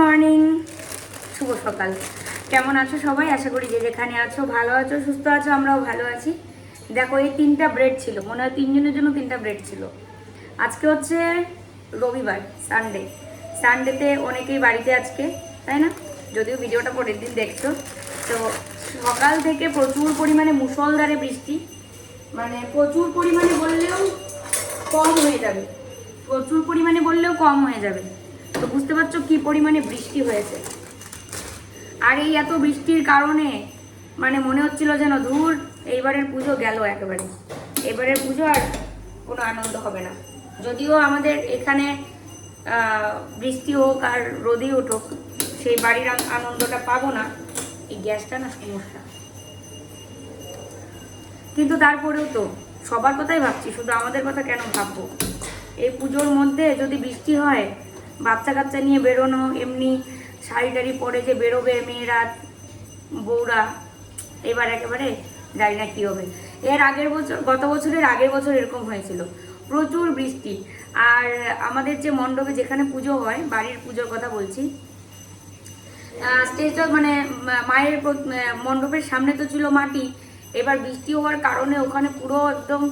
Morning. শুভ সকাল। কেমন আছো সবাই? আশা করি যে যেখানে আছো, ভালো আছো, সুস্থ আছো, আমরাও ভালো আছি। দেখো, এই তিনটা ব্রেড ছিল। মনে হয় তিনজনের জন্য তিনটা ব্রেড ছিল। আজকে হচ্ছে রবিবার সানডে সানডেতে অনেকেই বাড়িতে আজকে, তাই না? যদিও ভিডিওটা পরের দিন দেখছ। তো সকাল থেকে প্রচুর পরিমাণে মুষলধারে বৃষ্টি। মানে প্রচুর পরিমাণে বললেও কম হয়ে যাবে। প্রচুর পরিমাণে বললেও কম হয়ে যাবে। তো বুঝতে পারছ কি পরিমাণে বৃষ্টি হয়েছে? আর এই এত বৃষ্টির কারণে মানে মনে হচ্ছিল যেন ধূর, এইবারের পুজো গেল একেবারে। এবারের পুজো আর কোনো আনন্দ হবে না। যদিও আমাদের এখানে বৃষ্টি হোক আর রোদই উঠুক, সেই বাড়ির আনন্দটা পাবো না। এই গ্যাসটা না সমস্যা। কিন্তু তারপরেও তো সবার কথাই ভাবছি, শুধু আমাদের কথা কেন ভাববো? এই পুজোর মধ্যে যদি বৃষ্টি হয় বাচ্চা কাচ্চা নিয়ে বেরোনো, এমনি শাড়ি টাড়ি পরে যে বেরোবে মেয়েরা, বউরা, এবার একেবারে জানি না কী হবে। এর আগের বছর, গত বছরের আগের বছর এরকম হয়েছিল। প্রচুর বৃষ্টি। আর আমাদের যে মণ্ডপে যেখানে পুজো হয়, বাড়ির পুজোর কথা বলছি স্টেজটা মানে মায়ের মণ্ডপের সামনে তো ছিল মাটি। এবার বৃষ্টি হওয়ার কারণে ওখানে পুরো একদম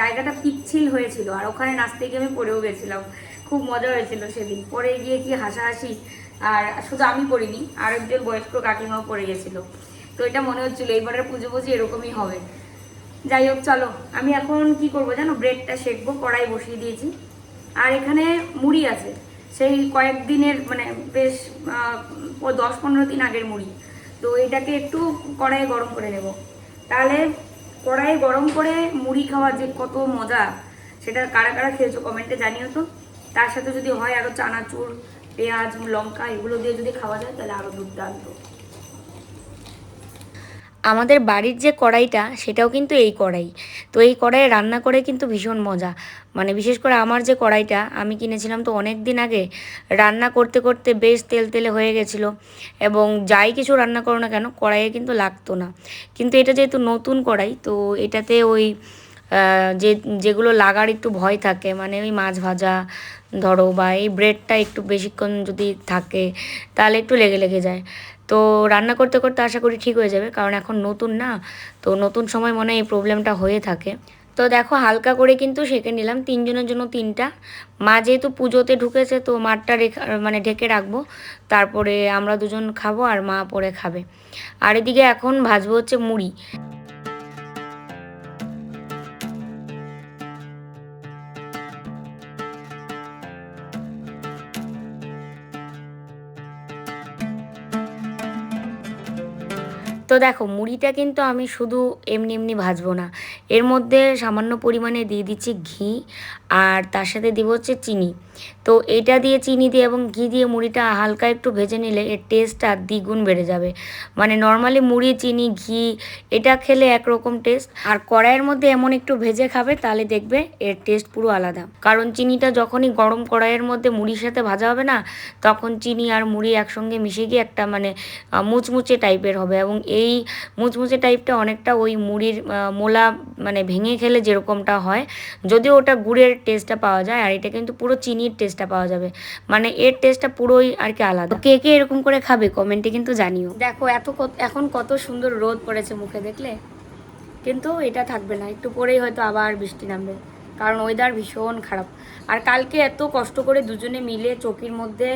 জায়গাটা পিচ্ছিল হয়েছিল। আর ওখানে নাচতে গিয়ে আমি পড়েও গেছিলাম। খুব মজা হয়েছিল সেদিন। পরে গিয়ে কি হাসাহাসি? আর শুধু আমি পড়িনি আর একজন বয়স্ক কাকিমাও পড়ে গেছিল। তো এটা মনে হচ্ছিল, এইবারের পুজো পুজো এরকমই হবে। যাই হোক, চলো, আমি এখন কি করব জানো? ব্রেডটা শেখবো কড়াই বসিয়ে দিয়েছি। আর এখানে মুড়ি আছে। সেই কয়েকদিনের মানে বেশ দশ পনেরো দিন আগের মুড়ি। তো এটাকে একটু কড়াইয়ে গরম করে নেব। তাহলে কড়াইয়ে গরম করে মুড়ি খাওয়ার যে কত মজা, সেটা কারা কারা খেয়েছো কমেন্টে জানিও তো। তার সাথে যদি হয় আরও চানাচুর, পেঁয়াজ, লঙ্কা, এগুলো দিয়ে যদি খাওয়া যায়, তাহলে আরও দুর্দান্ত। আমাদের বাড়ির যে কড়াইটা, সেটাও কিন্তু এই কড়াই। তো এই কড়াইয়ে রান্না করে কিন্তু ভীষণ মজা। মানে বিশেষ করে আমার যে কড়াইটা, আমি কিনেছিলাম তো অনেক দিন আগে। রান্না করতে করতে বেশ তেল তেলে হয়ে গেছিল। এবং যাই কিছু রান্না করো না কেন, কড়াইয়ে কিন্তু লাগতো না। কিন্তু এটা যেহেতু নতুন কড়াই, তো এটাতে ওই যে, যেগুলো লাগার একটু ভয় থাকে মানে ওই মাছ ভাজা ধরো বা এই ব্রেডটা একটু বেশিক্ষণ যদি থাকে, তাহলে একটু লেগে লেগে যায়। তো রান্না করতে করতে আশা করি ঠিক হয়ে যাবে, কারণ এখন নতুন না, তো নতুন সময় মনে হয় এই প্রবলেমটা হয়ে থাকে। তো দেখো হালকা করে কিন্তু সেঁকে নিলাম, তিনজনের জন্য তিনটা। মা যেহেতু পুজোতে ঢুকেছে, তো মাঠটা রেখা মানে ঢেকে রাখব। তারপরে আমরা দুজন খাব আর মা পরে খাবে। আর এদিকে এখন ভাজবো হচ্ছে মুড়ি। তো দেখো, মুড়িটা কিন্তু আমি শুধু এমনি এমনি ভাজবো না। এর মধ্যে সামান্য পরিমাণে দিয়ে দিচ্ছি ঘি আর তার সাথে দিব হচ্ছে চিনি। তো এটা দিয়ে চিনি দিয়ে এবং ঘি দিয়ে মুড়িটা হালকা একটু ভেজে নিলে এর টেস্টটা দ্বিগুণ বেড়ে যাবে। মানে নর্মালি মুড়ি, চিনি, ঘি এটা খেলে একরকম টেস্ট আর কড়াইয়ের মধ্যে এমন একটু ভেজে খাবে তাহলে দেখবে এর টেস্ট পুরো আলাদা। কারণ চিনিটা যখনই গরম কড়াইয়ের মধ্যে মুড়ির সাথে ভাজা হবে না, তখন চিনি আর মুড়ি একসঙ্গে মিশে গিয়ে একটা মানে মুচমুচে টাইপের হবে এবং এই মুচমুচে টাইপটা অনেকটা ওই মুড়ির মোলা মানে ভেঙে খেলে যেরকমটা হয়, যদিও ওটা গুড়ের টেস্টটা পাওয়া যায় আর এটা কিন্তু পুরো চিনির টেস্টটা পাওয়া যাবে। মানে এর টেস্টটা পুরোই আর কি আলাদা। কে কে এরকম করে খাবে কমেন্টে কিন্তু জানিও। দেখো, এত এখন কত সুন্দর রোদ পড়েছে মুখে, দেখলে? কিন্তু এটা থাকবে না, একটু পরেই হয়তো আবার বৃষ্টি নামবে, কারণ ওয়েদার ভীষণ খারাপ। আর কালকে এত কষ্ট করে দুজনে মিলে চোখের মধ্যে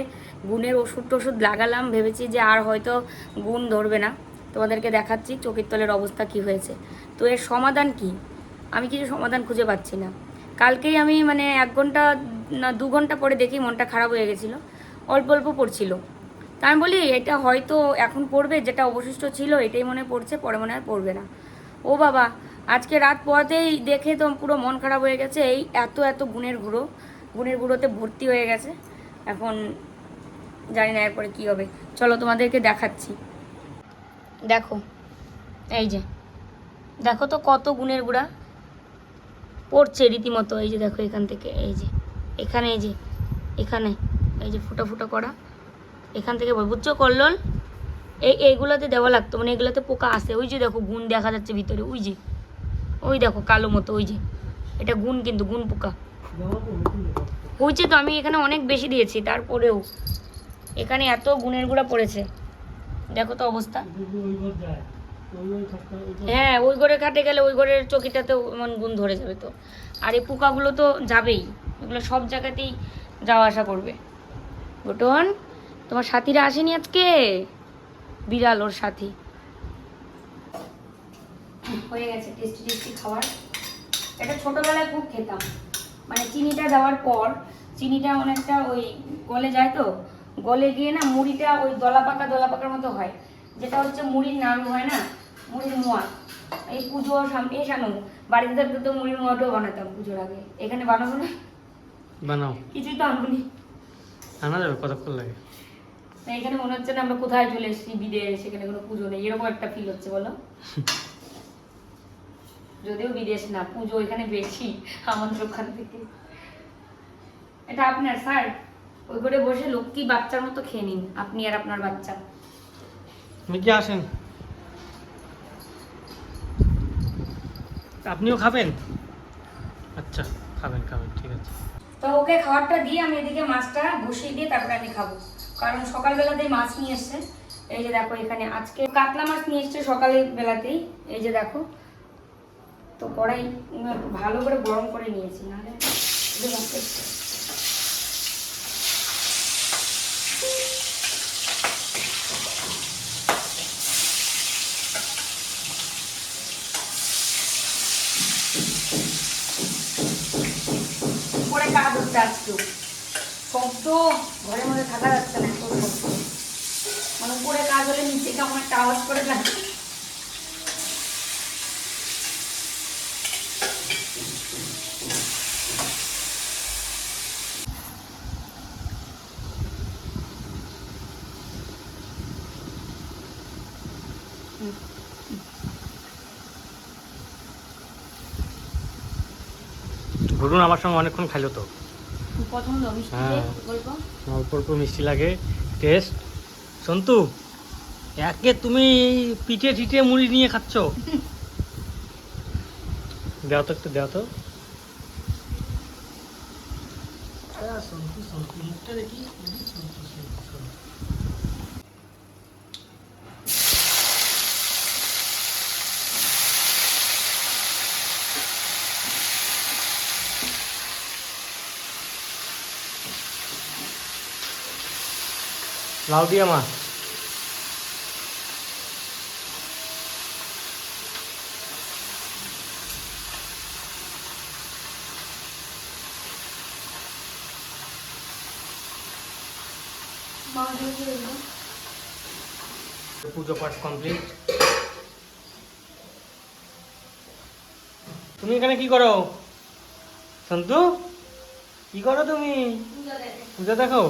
গুণের ওষুধ টষুধ লাগালাম, ভেবেছি যে আর হয়তো গুণ ধরবে না। তোমাদেরকে দেখাচ্ছি চোখের তলের অবস্থা কি হয়েছে। তো এর সমাধান কি? আমি কিছু সমাধান খুঁজে পাচ্ছি না। কালকেই আমি মানে এক ঘণ্টা না দু ঘণ্টা পরে দেখি মনটা খারাপ হয়ে গেছিল। অল্প অল্প পড়ছিল। তা আমি বলি, এটা হয়তো এখন পড়বে, যেটা অবশিষ্ট ছিল, এটাই মনে পড়ছে, পরে মনে হয় পড়বে না। ও বাবা, আজকে রাত পড়াতেই দেখে তো পুরো মন খারাপ হয়ে গেছে, এই এত এত গুণের গুঁড়ো, গুণের গুঁড়োতে ভর্তি হয়ে গেছে। এখন জানি না এরপরে কী হবে। চলো তোমাদেরকে দেখাচ্ছি। দেখো, এই যে। দেখো তো কত গুণের গুঁড়া। পড়ছে রীতিমতো, এই যে দেখো এখান থেকে, এই যে। এখানে, এই যে, এখানে, এই যে ফুটা ফুটা করা। এখান থেকে বুঝছ কল্লোল? এই, এইগুলোতে দেওয়া লাগতো মানে এগুলোতে পোকা আসে ওই যে দেখো, গুণ দেখা যাচ্ছে ভিতরে, ওই যে। ওই দেখো, কালো মতো, ওই যে। এটা গুণ কিন্তু, গুণ পোকা। হয়েছে তো, আমি এখানে অনেক বেশি দিয়েছি, তারপরেও। এখানে এত গুণের গুঁড়া পড়েছে। দেখো তো অবস্থা। হ্যাঁ ওই ঘরে খাটে গেলে ওই ঘরের চকিটাতেও এমন গুণ ধরে যাবে তো। আর এই পোকাগুলো তো যাবেই এগুলো সব জায়গাতেই যাওয়া আসা করবে। গোটন তোমার সাথীরা আসেনি আজকে? বিড়াল ওর সাথী। হয়ে গেছে টেস্টি টেস্টি খাবার। এটা ছোটোবেলায় খুব খেতাম। মানে চিনিটা দেওয়ার পর চিনিটা অনেকটা ওই গলে যায় তো গলে গিয়ে না মুড়িটা ওই দলা পাকা দলা পাকার মতো হয়। যেটা হচ্ছে মুড়ির নাড়ু হয় না মুড়ির মোয়া। এই পুজো সামনে এই সামনে বাড়িতে থাকতে তো মুড়ির মোয়াটাও বানাতাম পুজোর আগে। এখানে বানাবো না? বানাও। কিছুই তো আনবনি আনা যাবে কতক্ষণ লাগে? এখানে মনে হচ্ছে না আমরা কোথায় চলে এসেছি বিদেশ সেখানে কোনো পুজো নেই। এরকম একটা ফিল হচ্ছে বলো। যদিও বিদেশ না পুজো এখানে বেশি আমাদের ওখান থেকে। এটা আপনার স্যার? ওই করে বসে লক্ষ্মী বাচ্চার মতো খেয়ে নিন আপনি আর আপনার বাচ্চা। আপনি কি আসেন? আপনিও খাবেন? আচ্ছা খাবেন খাবেন ঠিক আছে। তো ওকে খাবারটা দিয়ে আমি এদিকে মাছটা বসিয়ে দিয়ে তারপরে আমি খাব। কারণ সকালবেলাতেই মাছ নিয়ে এসছে। এই যে দেখো এখানে আজকে কাতলা মাছ নিয়ে এসছে সকালে বেলাতেই এই যে দেখো তো কড়াই ভালো করে গরম করে নিয়েছি নাহলে মাছটা একটু- উপরে কাজ হচ্ছে আজকেও শব্দ ঘরের মধ্যে থাকা যাচ্ছে না এত শব্দ মানে উপরে কাজ হলে নিচে কেমন একটা আওয়াজ করে লাগে ঘুরুন আমার সঙ্গে অনেকক্ষণ খাইলো তো। পছন্দ মিষ্টি হ্যাঁ। অল্প অল্প মিষ্টি লাগে। টেস্ট। সন্তু একে তুমি পিঠে টিটে মুড়ি নিয়ে খাচ্ছ দেও তো একটু, দেও তো। লাউ দিয়া মাছ পুজো পাঠ কমপ্লিট তুমি এখানে কি করো? সন্তু? কি করো তুমি? পূজা দেখো?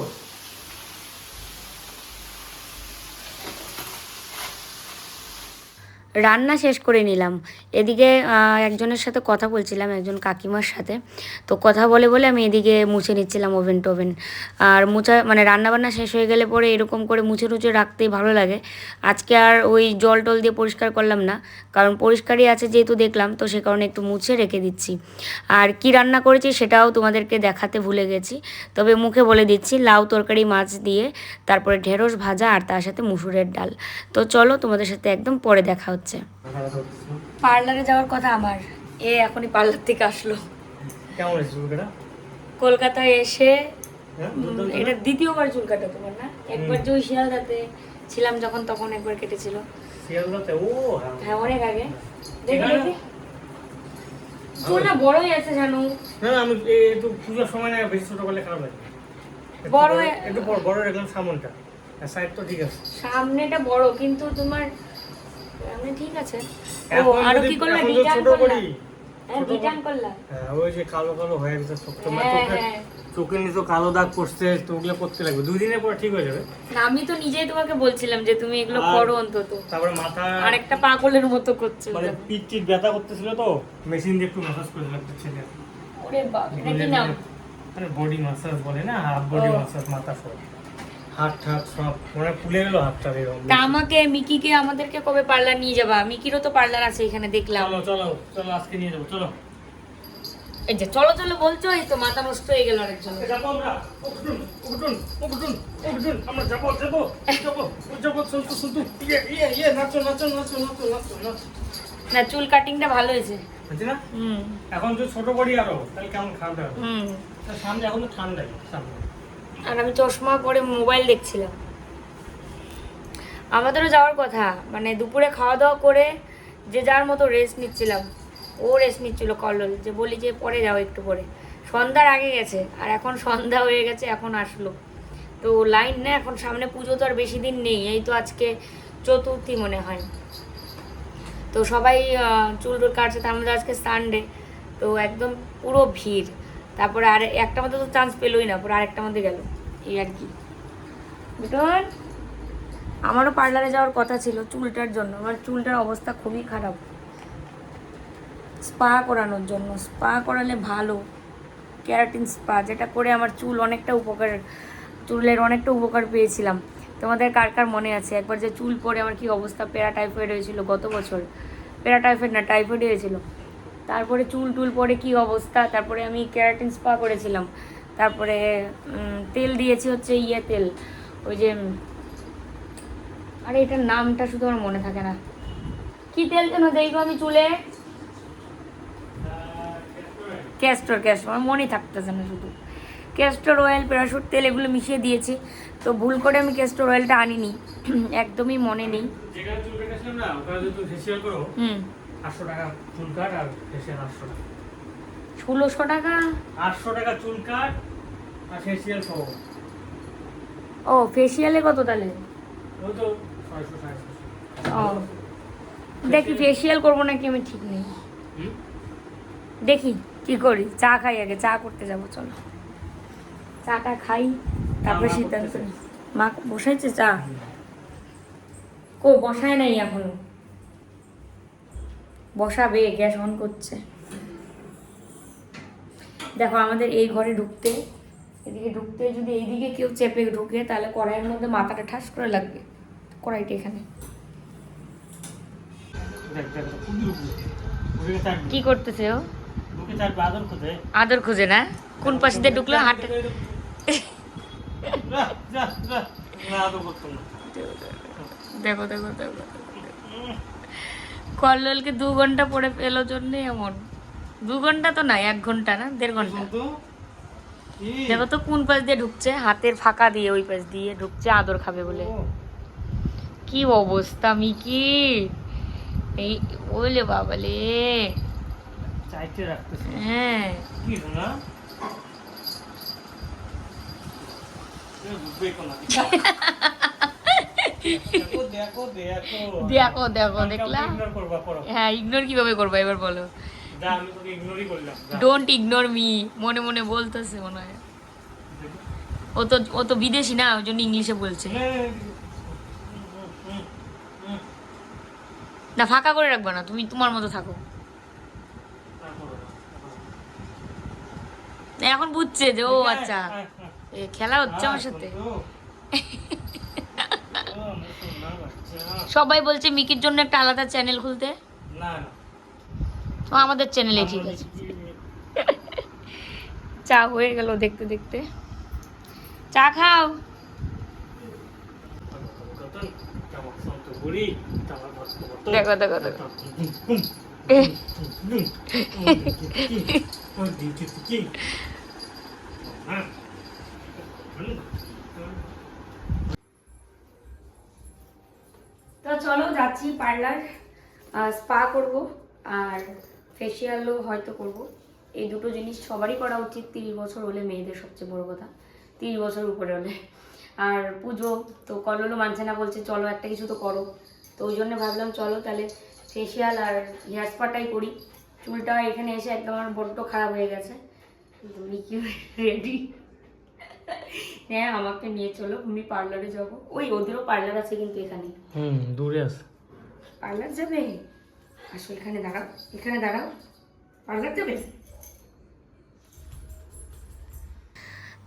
রান্না শেষ করে নিলাম। এদিকে একজনের সাথে কথা বলছিলাম, একজন কাকিমার সাথে। তো কথা বলে বলে আমি এদিকে মুছে নিচ্ছিলাম ওভেন টোভেন। আর মুছা মানে রান্নাবান্না শেষ হয়ে গেলে পরে এরকম করে মুছে টুছে রাখতেই ভালো লাগে। আজকে আর ওই জল টল দিয়ে পরিষ্কার করলাম না। কারণ পরিষ্কারই আছে যেহেতু দেখলাম, তো সে কারণে একটু মুছে রেখে দিচ্ছি। আর কি রান্না করেছি সেটাও তোমাদেরকে দেখাতে ভুলে গেছি। তবে মুখে বলে দিচ্ছি, লাউ তরকারি, মাছ দিয়ে, তারপরে ঢেঁড়স ভাজা, আর তার সাথে মুসুরের ডাল। তো চলো তোমাদের সাথে একদম পরে দেখা হচ্ছে। পার্লারে যাওয়ার কথা আমার। এ এখনই পার্লার থেকে আসলো। কেমন কলকাতায় এসে হ্যাঁ এটা দ্বিতীয়বার চুল কাটা তোমার না? একবার যে ওই শিয়ালদাতে ছিলাম যখন তখন একবার কেটেছিল। শিয়ালদাতে? ও হ্যাঁ। হ্যাঁ অনেক আগে। দেখি দেখি। চুল না বড়ই আছে জানো? না না, আমি একটু পুজোর সময় না বেশি ছোট খারাপ লাগে। বড় একটু বড় রাখলাম সামনটা। সাইড তো ঠিক আছে। সামনেটা বড় কিন্তু তোমার ঠিক আছে। ও কি করলা? হ্যাঁ হ্যাঁ ওই যে কালো কালো হয়ে গেছে চোখটা মানে চোখে। চোখের নিচে কালো দাগ পড়ছে তো ওগুলো করতে লাগবে। দুই পর ঠিক যাবে। না আমি তো নিজেই তোমাকে বলছিলাম যে তুমি এগুলো করো অন্তত। তারপরে মাথা আরেকটা পাগলের মতো করছে মানে পিঠ টিট ব্যথা করতেছিল তো মেশিন দিয়ে একটু ম্যাসাজ করে লাগতে ছেলে। ওরে বাপ এটা কি নাম? মানে বডি মাসাজ বলে না হাফ বডি ও। মাসাজ মাথা সব। হাত ঠাত সব মানে ফুলে গেল হাতটা এরকম। তা আমাকে মিকিকে আমাদেরকে কবে পার্লার নিয়ে যাবা? মিকিরও তো পার্লার আছে এখানে দেখলাম। চলো চলো চলো আজকে নিয়ে যাব চলো। এই যে চলো চলো বলছো এই তো মাথা নষ্ট হয়ে গেল আরেকজন। যাব আমরা উঠুন উঠুন উঠুন উঠুন আমরা যাব যাব যাব যাব শুনতু শুনতু ইয়ে ইয়ে ইয়ে নাচো নাচো নাচো নাচো নাচো নাচো। না চুল কাটিংটা ভালো হয়েছে। না? হুম। এখন তো ছোট বড়ি আরও তাহলে কেমন হুম। তা সামনে এখন তো ঠান্ডাই সামনে। আর আমি চশমা পরে মোবাইল দেখছিলাম। আমাদেরও যাওয়ার কথা মানে দুপুরে খাওয়া দাওয়া করে যে যার মতো রেস্ট নিচ্ছিলাম। ও রেস্ট নিচ্ছিল কল্লোল, যে বলি যে পরে যাও একটু পরে। সন্ধ্যার আগে গেছে, আর এখন সন্ধ্যা হয়ে গেছে, এখন আসলো। তো লাইন না, এখন সামনে পুজো তো আর বেশি দিন নেই, এই তো আজকে চতুর্থী মনে হয়। তো সবাই চুল টুল কাটছে, তার মধ্যে আজকে সানডে তো একদম পুরো ভিড়। তারপরে আর একটা মধ্যে তো চান্স পেলোই না, পরে আরেকটা মধ্যে গেল। এই আর কি। বুটন আমারও পার্লারে যাওয়ার কথা ছিল চুলটার জন্য আমার চুলটার অবস্থা খুবই খারাপ। স্পা করানোর জন্য স্পা করালে ভালো। ক্যারাটিন স্পা যেটা করে আমার চুল অনেকটা উপকার, চুলের অনেকটা উপকার পেয়েছিলাম। তোমাদের কার কার মনে আছে? একবার যে চুল পরে আমার কি অবস্থা? প্যারা টাইফয়েড হয়েছিল গত বছর। প্যারা টাইফয়েড না টাইফয়েড হয়েছিল। তারপরে চুল টুল পরে কি অবস্থা? তারপরে আমি ক্যারাটিন স্পা করেছিলাম। তারপরে তেল দিয়েছি হচ্ছে ইয়ে তেল। ওই যে আরে এটার নামটা শুধু আমার মনে থাকে না। কি তেল যেন দেখব আমি চুলে? Castor castor. আমার মনেই থাকতেছে না শুধু। ক্যাস্টর অয়েল প্যারাশুট তেল এগুলো মিশিয়ে দিয়েছি। তো ভুল করে আমি ক্যাস্টর অয়েলটা আনিনি। একদমই মনে নেই। হুম। আটশো টাকা চুল কাট আর ফেসিয়াল আটশো টাকা। ষোলোশো টাকা? আটশো টাকা চুল কাট আর ফেসিয়াল সহ ও ফেসিয়ালে কত তাহলে? ওই তো ছয়শো সাড়ে ও। দেখি ফেসিয়াল করব নাকি আমি ঠিক নেই? দেখি কি করি চা খাই আগে চা করতে যাব চলো। চাটা খাই তারপরে সিদ্ধান্ত মা বসাইছে চা? কো বসায় নাই এখনও? বসাবে গ্যাস অন করছে। দেখো আমাদের এই ঘরে ঢুকতে এদিকে ঢুকতে যদি এইদিকে কেউ চেপে ঢুকে তাহলে কড়াইয়ের মধ্যে মাথাটা ঠাস করে লাগবে কড়াইটা এখানে। কি করতেছে ও? ওকে আদর খোঁজে। খুঁজে না? কোন পাশে দিয়ে ঢুকলো? হাঁটে। দেখো দেখো দেখো। কল্লোলকে দু ঘণ্টা পরে পেল জন্যে এমন। দু ঘণ্টা তো না এক ঘণ্টা না? দেড় ঘণ্টা? দেখো তো কোন পাশ দিয়ে ঢুকছে? হাতের ফাঁকা দিয়ে ওই পাশ দিয়ে ঢুকছে আদর খাবে বলে। কি অবস্থা মিকি? এই ওলে বাবালে। হ্যাঁ। কি শোনা? এ বুঝবেই তো না। দেখো, দেখো, দেখো। দেখো দেখো আমি দেখলা কাউকে ignore করবা, করো। হ্যাঁ ইগনোর কীভাবে করব এবার বলো। ডোন্ট ইগনোর মি মনে মনে বলতেছে মনে হয় ও তো ও তো বিদেশি না ওই জন্য ইংলিশে বলছে হুম, হুম, হুম। না ফাঁকা করে রাখবে না তুমি তোমার মতো থাকো এখন বুঝছে যে ও আচ্ছা হ্যাঁ, হ্যাঁ। খেলা হচ্ছে আমার হ্যাঁ, সাথে শুনতো? ও, আমার সোনা বাচ্চা। সবাই বলছে মিকির জন্য একটা আলাদা চ্যানেল খুলতে। না না। তো আমাদের চ্যানেলে ঠিক আছে। চা হয়ে গেল দেখতে দেখতে। চা খাও। দেখো, দেখো, দেখো। তো চলো যাচ্ছি পার্লার স্পা করব আর ফেসিয়ালও হয়তো করব। এই দুটো জিনিস সবারই করা উচিত, তিরিশ বছর হলে মেয়েদের সবচেয়ে বড় কথা। তিরিশ বছর উপরে হলে। আর পুজো, তো কললও মানছে না বলছে, চলো একটা কিছু তো করো। তো ওই জন্য ভাবলাম, চলো তাহলে ফেসিয়াল আর হেয়ার স্পাটাই করি। চুলটা এখানে এসে একদম আমার বড্ড খারাপ হয়ে গেছে। রেডি হ্যাঁ আমাকে নিয়ে চলো ভূমি পার্লারে যাব। ওই ওদেরও পার্লার আছে কিন্তু এখানে। হুম দূরে আছে। পার্লার যাবে? আসো এখানে দাঁড়াও এখানে দাঁড়াও। পার্লার যাবে?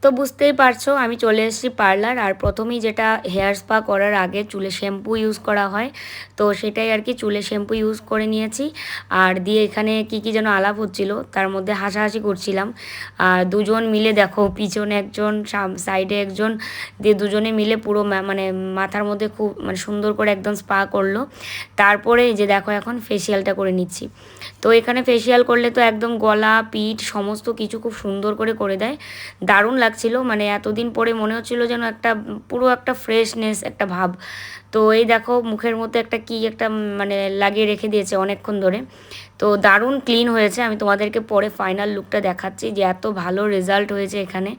তো বুঝতেই পারছ, আমি চলে এসেছি পার্লার, আর প্রথমেই যেটা হেয়ার স্পা করার আগে চুলে শ্যাম্পু ইউজ করা হয়। তো সেটাই আর কি চুলে শ্যাম্পু ইউজ করে নিয়েছি, আর দিয়ে এখানে কি কি যেন আলাপ হচ্ছিল, তার মধ্যে হাসাহাসি করছিলাম। আর দুজন মিলে দেখো, পিছনে একজন সাইডে একজন, দিয়ে দুজনে মিলে পুরো মানে মাথার মধ্যে খুব মানে সুন্দর করে একদম স্পা করল। তারপরে যে দেখো এখন ফেসিয়ালটা করে নিচ্ছি। তো এখানে ফেসিয়াল করলে তো একদম গলা, পিঠ সমস্ত কিছু খুব সুন্দর করে করে দেয়। দারুণ লাগছিল মানে এতদিন পরে মনে হচ্ছিল যেন একটা পুরো একটা ফ্রেশনেস একটা ভাব। তো এই দেখো, মুখের মধ্যে একটা কি একটা মানে লাগিয়ে রেখে দিয়েছে অনেকক্ষণ ধরে। তো দারুণ ক্লিন হয়েছে, আমি তোমাদেরকে পরে ফাইনাল লুকটা দেখাচ্ছি যে এত ভালো রেজাল্ট হয়েছে এখানে।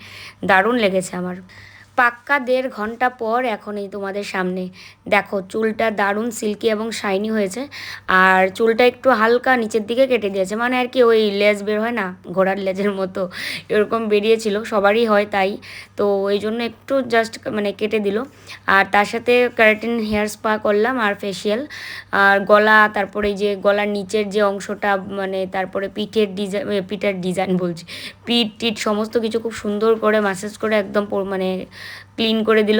দারুণ লেগেছে আমার। পাক্কা দেড় ঘণ্টা পর এখন এই তোমাদের সামনে। দেখো, চুলটা দারুণ সিল্কি এবং শাইনি হয়েছে। আর চুলটা একটু হালকা নিচের দিকে কেটে দিয়েছে। মানে আর কি ওই লেজ বের হয় না? ঘোড়ার লেজের মতো। এরকম বেরিয়েছিল। সবারই হয় তাই। তো এই জন্য একটু জাস্ট মানে কেটে দিল। আর তার সাথে ক্যারাটিন হেয়ার স্পা করলাম আর ফেসিয়াল আর গলা, তারপরে যে গলার নিচের যে অংশটা মানে তারপরে পিঠের ডিজাইন পিঠের ডিজাইন বলছি। পিঠ টিট সমস্ত কিছু খুব সুন্দর করে ম্যাসেজ করে একদম মানে ক্লিন করে দিল।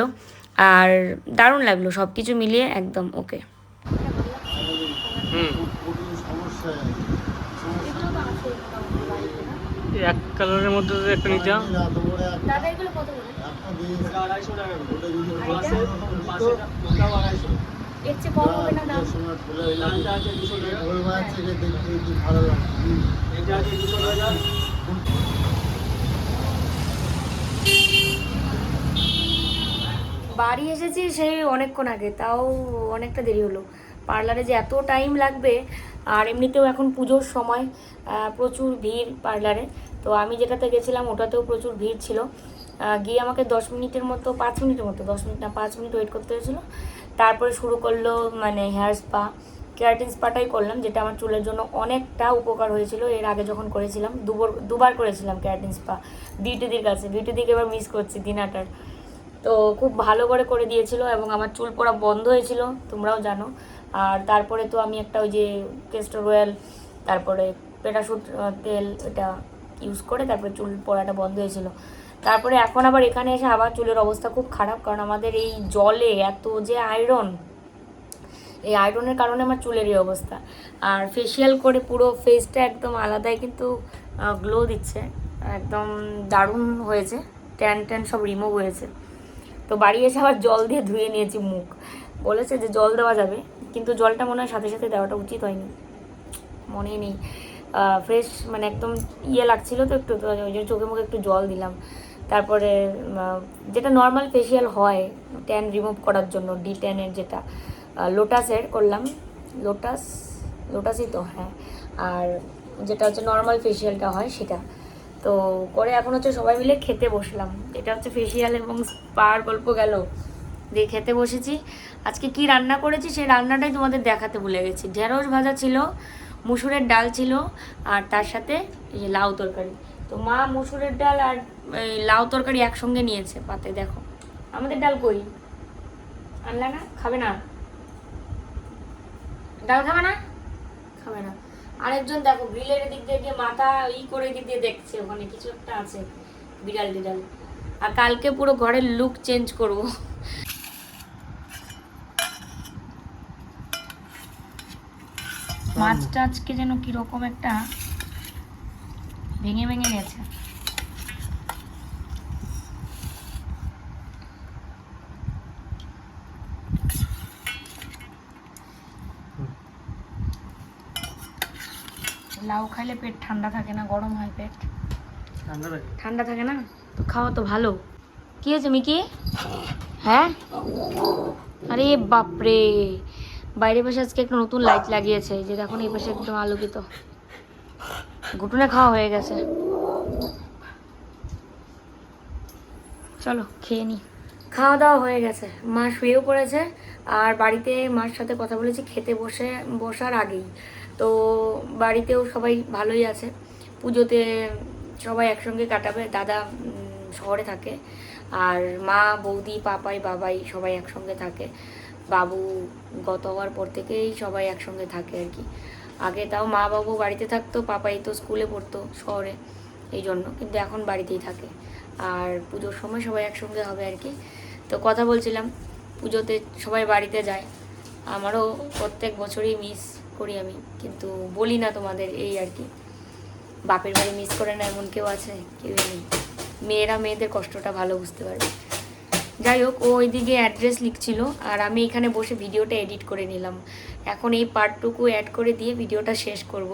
আর দারুণ লাগল সব কিছু মিলিয়ে একদম ওকে। হুম। এক কালারের মধ্যে একটা নিতে দাদা এগুলো কত করে চেয়ে কম হবে না দাম বাড়ি এসেছি সেই অনেকক্ষণ আগে, তাও অনেকটা দেরি হলো। পার্লারে যে এত টাইম লাগবে, আর এমনিতেও এখন পুজোর সময় প্রচুর ভিড় পার্লারে। তো আমি যেটাতে গেছিলাম, ওটাতেও প্রচুর ভিড় ছিল। গিয়ে আমাকে দশ মিনিটের মতো, পাঁচ মিনিটের মতো, দশ মিনিট না, পাঁচ মিনিট ওয়েট করতে হয়েছিল। তারপরে শুরু করল মানে হেয়ার স্পা কেরাটিন স্পাটাই করলাম, যেটা আমার চুলের জন্য অনেকটা উপকার হয়েছিল। এর আগে যখন করেছিলাম দুবার দুবার করেছিলাম কেরাটিন স্পা বিউটিদির কাছে। বিউটিদিকে এবার মিস করছি দিনাটার তো খুব ভালো করে করে দিয়েছিল এবং আমার চুল পড়া বন্ধ হয়েছিল, তোমরাও জানো। আর তারপরে তো আমি একটা ওই যে কেস্টর অয়েল তারপরে পেটাশুট তেল এটা ইউজ করে তারপরে চুল পড়াটা বন্ধ হয়েছিল। তারপরে এখন আবার এখানে এসে আবার চুলের অবস্থা খুব খারাপ, কারণ আমাদের এই জলে এত যে আয়রন এই আয়রনের কারণে আমার চুলের এই অবস্থা। আর ফেসিয়াল করে পুরো ফেসটা একদম আলাদাই কিন্তু গ্লো দিচ্ছে। একদম দারুণ হয়েছে ট্যান ট্যান সব রিমুভ হয়েছে। তো বাড়ি এসে আবার জল দিয়ে ধুয়ে নিয়েছি মুখ। বলেছে যে জল দেওয়া যাবে, কিন্তু জলটা মনে হয় সাথে সাথে দেওয়াটা উচিত হয়নি। মনেই নেই। ফ্রেশ মানে একদম ইয়ে লাগছিল তো একটু ওই জন্য চোখে মুখে একটু জল দিলাম। তারপরে যেটা নর্মাল ফেসিয়াল হয় ট্যান রিমুভ করার জন্য ডি ট্যানের যেটা লোটাসের করলাম। লোটাস লোটাসই তো হ্যাঁ। আর যেটা হচ্ছে নর্মাল ফেসিয়ালটা হয়, সেটা। তো করে এখন হচ্ছে সবাই মিলে খেতে বসলাম। এটা হচ্ছে ফেসিয়াল এবং স্পার গল্প গেল। দিয়ে খেতে বসেছি। আজকে কি রান্না করেছি সেই রান্নাটাই তোমাদের দেখাতে ভুলে গেছি। ঢেঁড়স ভাজা ছিল, মুসুরের ডাল ছিল, আর তার সাথে লাউ তরকারি। তো মা মুসুরের ডাল আর লাউ তরকারি একসঙ্গে নিয়েছে পাতে, দেখো। আমাদের ডাল কই? আনলা না? খাবে না? ডাল খাবে না? খাবে না। আরেকজন দেখো, গ্রিলের দিক দিয়ে মাথা ই করে দিক দিয়ে দেখছে, ওখানে কিছু একটা আছে, বিড়াল বিড়াল আর কালকে পুরো ঘরের লুক চেঞ্জ করব। মাছটা আজকে যেন কীরকম একটা ভেঙে ভেঙে গেছে। লাউ খাইলে পেট ঠান্ডা থাকে না গরম হয় পেট। ঠান্ডা থাকে? না? তো খাওয়া তো ভালো। কি হয়েছে মিকি? হ্যাঁ? আরে বাপরে! বাইরে পাশে আজকে একটা নতুন লাইট লাগিয়েছে। যে দেখুন এই পাশে একদম আলোকিত। ঘুটুনে খাওয়া হয়ে গেছে। চলো খেয়ে নি। খাওয়া দাওয়া হয়ে গেছে। মা শুয়েও পড়েছে। আর বাড়িতে মার সাথে কথা বলেছি খেতে বসে বসার আগেই। তো বাড়িতেও সবাই ভালোই আছে। পুজোতে সবাই একসঙ্গে কাটাবে, দাদা শহরে থাকে। আর মা, বৌদি, পাপাই, বাবাই সবাই একসঙ্গে থাকে। বাবু গত হওয়ার পর থেকেই সবাই একসঙ্গে থাকে আর কি। আগে তাও মা বাবু বাড়িতে থাকতো, পাপাই তো স্কুলে পড়তো শহরে এই জন্য, কিন্তু এখন বাড়িতেই থাকে। আর পুজোর সময় সবাই একসঙ্গে হবে আর কি। তো কথা বলছিলাম, পুজোতে সবাই বাড়িতে যায়। আমারও প্রত্যেক বছরই মিস করি আমি, কিন্তু বলি না তোমাদের এই আর কি। বাপের বাড়ি মিস করে না এমন কেউ আছে? কেউ নেই। মেয়েরা মেয়েদের কষ্টটা ভালো বুঝতে পারবে। যাই হোক, ও ওইদিকে অ্যাড্রেস লিখছিল, আর আমি এখানে বসে ভিডিওটা এডিট করে নিলাম। এখন এই পার্টটুকু অ্যাড করে দিয়ে ভিডিওটা শেষ করব।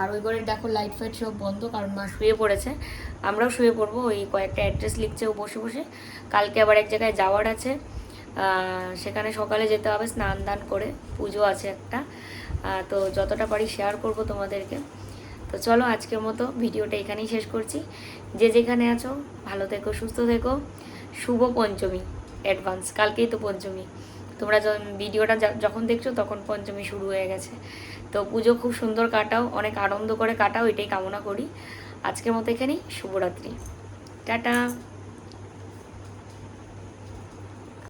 আর ওই ঘরে দেখো লাইট ফাইট সব বন্ধ, কারণ মা শুয়ে পড়েছে। আমরাও শুয়ে পড়ব। ওই কয়েকটা অ্যাড্রেস লিখছে ও বসে বসে। কালকে আবার এক জায়গায় যাওয়ার আছে। সেখানে সকালে যেতে হবে, স্নান দান করে, পুজো আছে একটা। তো যতটা পারি শেয়ার করব তোমাদেরকে। তো চলো আজকের মতো ভিডিওটা এখানেই শেষ করছি। যে যেখানে আছো, ভালো থেকো, সুস্থ থেকো। শুভ পঞ্চমী অ্যাডভান্স কালকেই তো পঞ্চমী। তোমরা ভিডিওটা যখন দেখছ তখন পঞ্চমী শুরু হয়ে গেছে। তো পুজো খুব সুন্দর কাটাও, অনেক আনন্দ করে কাটাও, এটাই কামনা করি। আজকের মতো এখানেই, শুভরাত্রি। টাটা!